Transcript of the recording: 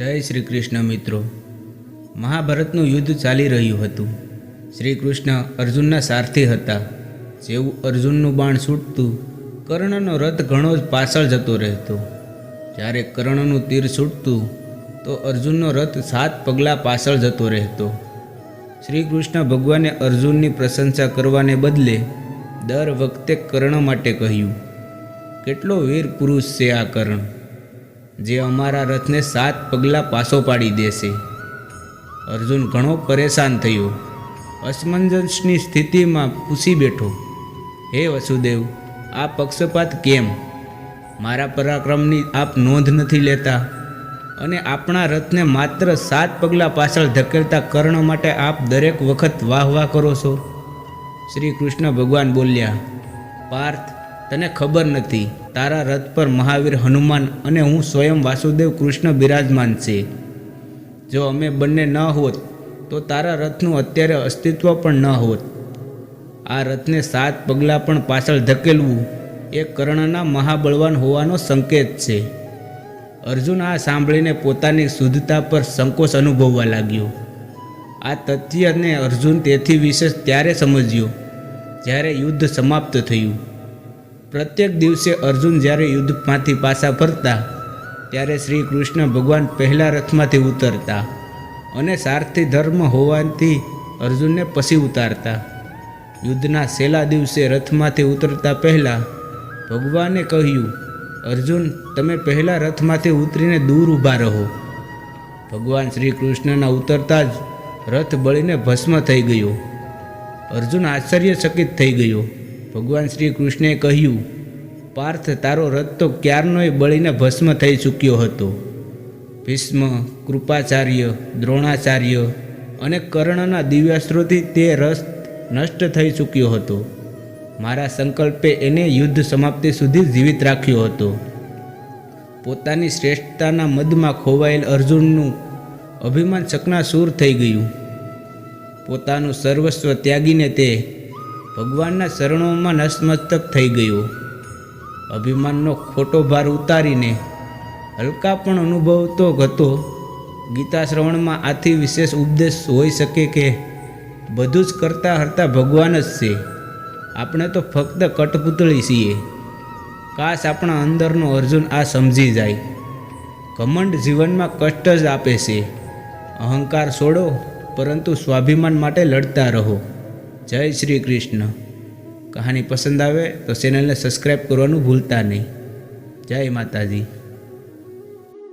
જય શ્રી કૃષ્ણ મિત્રો. મહાભારતનું યુદ્ધ ચાલી રહ્યું હતું. શ્રી કૃષ્ણ અર્જુનના સારથી હતા. જેવું અર્જુનનું બાણ છૂટતું, કર્ણનો રથ ઘણો જ પાછળ જતો રહેતો. જ્યારે કર્ણનું તીર છૂટતું, તો અર્જુનનો રથ સાત પગલાં પાછળ જતો રહેતો. શ્રી કૃષ્ણ ભગવાને અર્જુનની પ્રશંસા કરવાને બદલે દર વખતે કર્ણ માટે કહ્યું, કેટલો વીર પુરુષ છે આ કર્ણ? જે અમારા રથને સાત પગલાં પાછો પાડી દેશે. અર્જુન ઘણો પરેશાન થયો. અસમંજસની સ્થિતિમાં પૂછી બેઠો, હે વસુદેવ, આ પક્ષપાત કેમ? મારા પરાક્રમની આપ નોંધ નથી લેતા. અને આપણા રથને માત્ર સાત પગલાં પાછળ ધકેલતા કર્ણ માટે આપ દરેક વખત વાહ વાહ કરો છો. શ્રી કૃષ્ણ ભગવાન બોલ્યા, પાર્થ તને ખબર નથી, તારા રથ પર મહાવીર હનુમાન અને હું સ્વયં વાસુદેવ કૃષ્ણ બિરાજમાન છે. જો અમે બંને ન હોત, તો તારા રથનું અત્યારે અસ્તિત્વ પણ ન હોત. આ રથને સાત પગલાં પણ પાછળ ધકેલવું એ કર્ણના મહાબળવાન હોવાનો સંકેત છે. અર્જુન આ સાંભળીને પોતાની શુદ્ધતા પર સંકોચ અનુભવવા લાગ્યો. આ તથ્યને અર્જુન તેથી વિશેષ ત્યારે સમજ્યો, જ્યારે યુદ્ધ સમાપ્ત થયું. પ્રત્યેક દિવસે અર્જુન જ્યારે યુદ્ધમાંથી પાછા ફરતા, ત્યારે શ્રી કૃષ્ણ ભગવાન પહેલા રથમાંથી ઉતરતા અને સારથી ધર્મ હોવાથી અર્જુનને પછી ઉતારતા. યુદ્ધના છેલ્લા દિવસે રથમાંથી ઉતરતા પહેલાં ભગવાને કહ્યું, અર્જુન, તમે પહેલાં રથમાંથી ઉતરીને દૂર ઊભા રહો. ભગવાન શ્રી કૃષ્ણના ઉતરતા જ રથ બળીને ભસ્મ થઈ ગયો. અર્જુન આશ્ચર્યચકિત થઈ ગયો. ભગવાન શ્રી કૃષ્ણે કહ્યું, પાર્થ તારો રથ તો ક્યારનોય બળીને ભસ્મ થઈ ચૂક્યો હતો? ભીષ્મ, કૃપાચાર્ય, દ્રોણાચાર્ય અને કર્ણના દિવ્યાસ્ત્રોથી તે રસ નષ્ટ થઈ ચૂક્યો હતો. મારા સંકલ્પે એને યુદ્ધ સમાપ્તિ સુધી જીવિત રાખ્યો હતો. પોતાની શ્રેષ્ઠતાના મદમાં ખોવાયેલ અર્જુનનું અભિમાન ચકનાસૂર થઈ ગયું. પોતાનું સર્વસ્વ ત્યાગીને તે ભગવાનના શરણોમાં નસમસ્તક થઈ ગયો. અભિમાનનો ખોટો ભાર ઉતારીને હલકા પણ અનુભવતો હતો. ગીતા શ્રવણમાં આથી વિશેષ ઉપદેશ હોઈ શકે કે બધું જ કરતા હરતા ભગવાન જ છે. આપણે તો ફક્ત કટપુતળી છીએ. કાશ આપણા અંદરનો અર્જુન આ સમજી જાય. ઘમંડ જીવનમાં કષ્ટ જ આપે છે. અહંકાર છોડો, પરંતુ સ્વાભિમાન માટે લડતા રહો. જય શ્રી કૃષ્ણ. કહાની પસંદ આવે તો ચેનલને સબસ્ક્રાઈબ કરવાનું ભૂલતા નહીં. જય માતાજી.